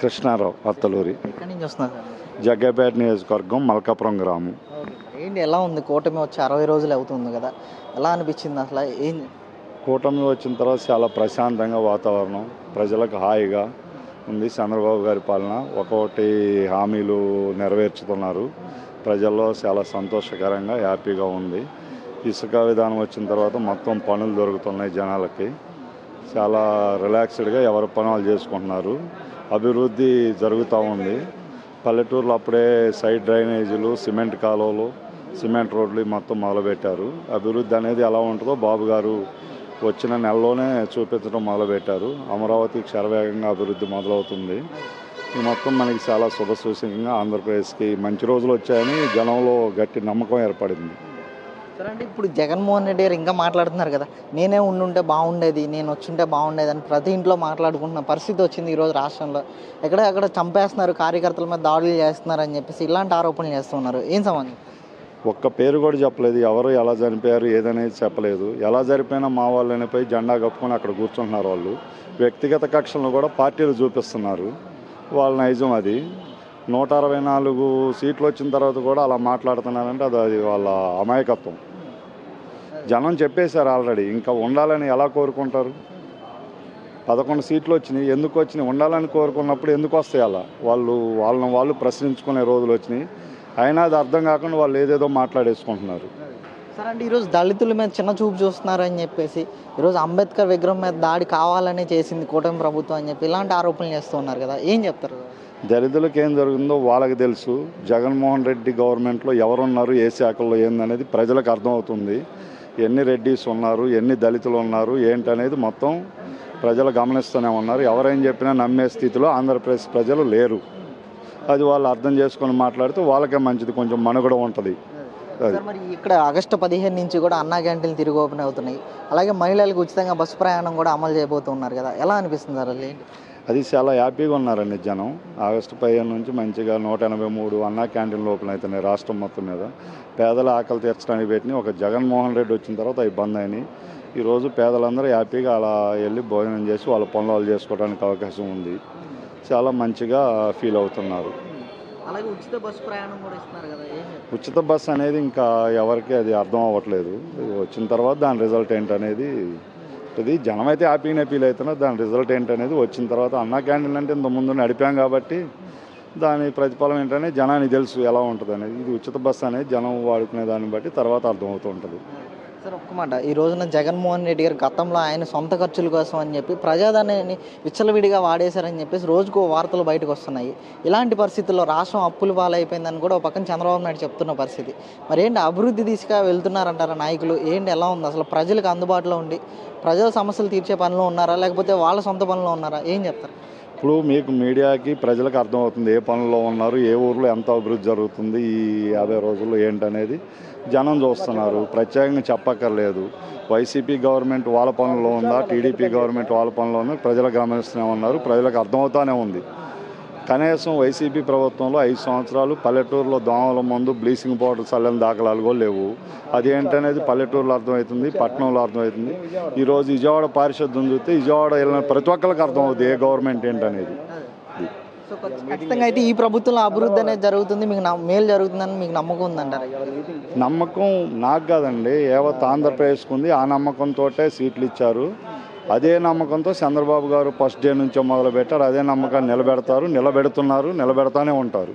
కృష్ణారావు అత్తలూరి. జగ్గపేట నియోజకవర్గం మల్కాపురం గ్రామం. ఏంటి ఎలా ఉంది? కూటమి వచ్చి అరవై రోజులు అవుతుంది కదా. ఎలా అనిపించింది అసలు? ఏం కూటమి వచ్చిన తర్వాత చాలా ప్రశాంతంగా వాతావరణం. ప్రజలకు హాయిగా ఉంది. చంద్రబాబు గారి పాలన ఒక్కొక్కటి హామీలు నెరవేర్చుతున్నారు. ప్రజల్లో చాలా సంతోషకరంగా హ్యాపీగా ఉంది. ఇసుక విధానం వచ్చిన తర్వాత మొత్తం పనులు దొరుకుతున్నాయి జనాలకి. చాలా రిలాక్స్డ్గా ఎవరి పనులు చేసుకుంటున్నారు. అభివృద్ధి జరుగుతూ ఉంది. పల్లెటూరులో అప్పుడే సైడ్ డ్రైనేజీలు సిమెంట్ కాలువలు సిమెంట్ రోడ్లు మొత్తం మొదలుపెట్టారు. అభివృద్ధి అనేది ఎలా ఉంటుందో బాబు గారు వచ్చిన నెలలోనే చూపించడం మొదలుపెట్టారు. అమరావతి క్షరవేగంగా అభివృద్ధి మొదలవుతుంది. ఇది మొత్తం మనకి చాలా శుభసూచకంగా ఆంధ్రప్రదేశ్కి మంచి రోజులు వచ్చాయని జనంలో గట్టి నమ్మకం ఏర్పడింది. అంటే ఇప్పుడు జగన్మోహన్ రెడ్డి గారు ఇంకా మాట్లాడుతున్నారు కదా. నేనే ఉండుంటే బాగుండేది నేను వచ్చుంటే బాగుండేది అని ప్రతి ఇంట్లో మాట్లాడుకుంటున్న పరిస్థితి వచ్చింది ఈరోజు రాష్ట్రంలో. ఎక్కడ అక్కడ చంపేస్తున్నారు కార్యకర్తల మీద దాడులు చేస్తున్నారు అని చెప్పేసి ఇలాంటి ఆరోపణలు చేస్తున్నారు ఏం సంబంధం? ఒక్క పేరు కూడా చెప్పలేదు. ఎవరు ఎలా చనిపోయారు ఏదనేది చెప్పలేదు. ఎలా జరిపోయినా మా వాళ్ళు అనిపోయి జెండా కప్పుకొని అక్కడ కూర్చుంటున్నారు వాళ్ళు. వ్యక్తిగత కక్షలను కూడా పార్టీలు చూపిస్తున్నారు. వాళ్ళ నైజం అది. నూట అరవై నాలుగు సీట్లు వచ్చిన తర్వాత కూడా అలా మాట్లాడుతున్నారంటే అది అది వాళ్ళ అమాయకత్వం. జనం చెప్పేశారు ఆల్రెడీ. ఇంకా ఉండాలని ఎలా కోరుకుంటారు? పదకొండు సీట్లు వచ్చినాయి. ఎందుకు వచ్చినాయి? ఉండాలని కోరుకున్నప్పుడు ఎందుకు వస్తాయి అలా? వాళ్ళు వాళ్ళని వాళ్ళు ప్రశ్నించుకునే రోజులు వచ్చినాయి. అయినా అది అర్థం కాకుండా వాళ్ళు ఏదేదో మాట్లాడేసుకుంటున్నారు. సరే అంటే ఈరోజు దళితుల మీద చిన్న చూపు చూస్తున్నారు అని చెప్పేసి ఈరోజు అంబేద్కర్ విగ్రహం మీద దాడి కావాలని చేసింది కూటమి ప్రభుత్వం అని చెప్పి ఇలాంటి ఆరోపణలు చేస్తున్నారు కదా. ఏం చెప్తారు? దళితులకు ఏం జరుగుతుందో వాళ్ళకి తెలుసు. జగన్మోహన్ రెడ్డి గవర్నమెంట్లో ఎవరున్నారు ఏ శాఖల్లో ఏందనేది ప్రజలకు అర్థమవుతుంది. ఎన్ని రెడ్డిస్ ఉన్నారు ఎన్ని దళితులు ఉన్నారు ఏంటనేది మొత్తం ప్రజలు గమనిస్తూనే ఉన్నారు. ఎవరేం చెప్పినా నమ్మే స్థితిలో ఆంధ్రప్రదేశ్ ప్రజలు లేరు. అది వాళ్ళు అర్థం చేసుకొని మాట్లాడితే వాళ్ళకే మంచిది కొంచెం మనుగడ ఉంటుంది. అది. మరి ఇక్కడ ఆగస్టు పదిహేను నుంచి కూడా అన్నా క్యాంటీన్లు తిరిగి ఓపెన్ అవుతున్నాయి. అలాగే మహిళలకు ఉచితంగా బస్సు ప్రయాణం కూడా అమలు చేయబోతున్నారు కదా. ఎలా అనిపిస్తుంది సార్ అది చాలా హ్యాపీగా ఉన్నారండి జనం. ఆగస్టు పదిహేను నుంచి మంచిగా నూట ఎనభై మూడు అన్నా క్యాంటీన్లు ఓపెన్ అవుతున్నాయి రాష్ట్రం మొత్తం మీద. పేదల ఆకలి తీర్చడానికి పెట్టిన ఒక జగన్మోహన్ రెడ్డి వచ్చిన తర్వాత అవి బంద్ అయినాయి. ఈరోజు పేదలందరూ హ్యాపీగా అలా వెళ్ళి భోజనం చేసి వాళ్ళ పనులు వాళ్ళు చేసుకోవడానికి అవకాశం ఉంది. చాలా మంచిగా ఫీల్ అవుతున్నారు. అలాగే ఉచిత బస్సు ప్రయాణం కూడా ఇస్తున్నారు కదా ఏం చెప్తారు? ఉచిత బస్ అనేది ఇంకా ఎవరికి అది అర్థం అవ్వట్లేదు. వచ్చిన తర్వాత దాని రిజల్ట్ ఏంటనేది ఇది జనం అయితే హ్యాపీగానే ఫీల్ అవుతున్నారు. దాని రిజల్ట్ ఏంటనేది వచ్చిన తర్వాత అన్నా క్యాండిల్ అంటే ఇంత ముందు నడిపాం కాబట్టి దాని ప్రతిఫలం ఏంటనే జనానికి తెలుసు ఎలా ఉంటుంది అనేది ఇది ఉచిత బస్సు అనేది జనం వాడుకునే దాన్ని బట్టి తర్వాత అర్థమవుతూ ఉంటుంది. సార్ ఒక్క మాట. ఈ రోజున జగన్మోహన్ రెడ్డి గారు గతంలో ఆయన సొంత ఖర్చుల కోసం అని చెప్పి ప్రజాధనాన్ని విచ్చలవిడిగా వాడేశారని చెప్పేసి రోజుకో వార్తలు బయటకు వస్తున్నాయి. ఇలాంటి పరిస్థితుల్లో రాష్ట్రం అప్పులు పాలైపోయిందని కూడా ఒక పక్కన చంద్రబాబు నాయుడు చెప్తున్న పరిస్థితి. మరి ఏంటి అభివృద్ధి దిశగా వెళ్తున్నారంటారా నాయకులు? ఏంటి ఎలా ఉంది? అసలు ప్రజలకు అందుబాటులో ఉండి ప్రజల సమస్యలు తీర్చే పనిలో ఉన్నారా? లేకపోతే వాళ్ళ సొంత పనిలో ఉన్నారా? ఏం చెప్తారు? ఇప్పుడు మీకు మీడియాకి ప్రజలకు అర్థమవుతుంది ఏ పనుల్లో ఉన్నారు ఏ ఊర్లో ఎంత అభివృద్ధి జరుగుతుంది ఈ యాభై రోజుల్లో ఏంటనేది. జనం చూస్తున్నారు. ప్రత్యేకంగా చెప్పక్కర్లేదు. వైసీపీ గవర్నమెంట్ వాళ్ళ పనుల్లో ఉందా టీడీపీ గవర్నమెంట్ వాళ్ళ పనుల్లో ఉందా ప్రజలు గమనిస్తూనే ఉన్నారు ప్రజలకు అర్థమవుతానే ఉంది. కనీసం వైసీపీ ప్రభుత్వంలో ఐదు సంవత్సరాలు పల్లెటూరులో దోమల మందు బ్లీచింగ్ పౌడర్ చల్లని దాఖలాలు కూడా లేవు. అదేంటనేది పల్లెటూరులో అర్థమవుతుంది పట్టణంలో అర్థమవుతుంది. ఈరోజు విజయవాడ పారిశుద్ధ్యం చూస్తే విజయవాడ వెళ్ళిన ప్రతి ఒక్కరికి అర్థమవుతుంది ఏ గవర్నమెంట్ ఏంటనేది. ఖచ్చితంగా అయితే ఈ ప్రభుత్వంలో అభివృద్ధి అనేది జరుగుతుంది మీకు మేలు జరుగుతుందని మీకు నమ్మకం ఉందంటారా? నమ్మకం నాకు కాదండి. యావత్ ఆంధ్రప్రదేశ్కి ఉంది ఆ నమ్మకంతో సీట్లు ఇచ్చారు. అదే నమ్మకంతో చంద్రబాబు గారు ఫస్ట్ డే నుంచే మొదలు పెట్టారు అదే నమ్మకాన్ని నిలబెడతారు నిలబెడుతున్నారు నిలబెడతానే ఉంటారు.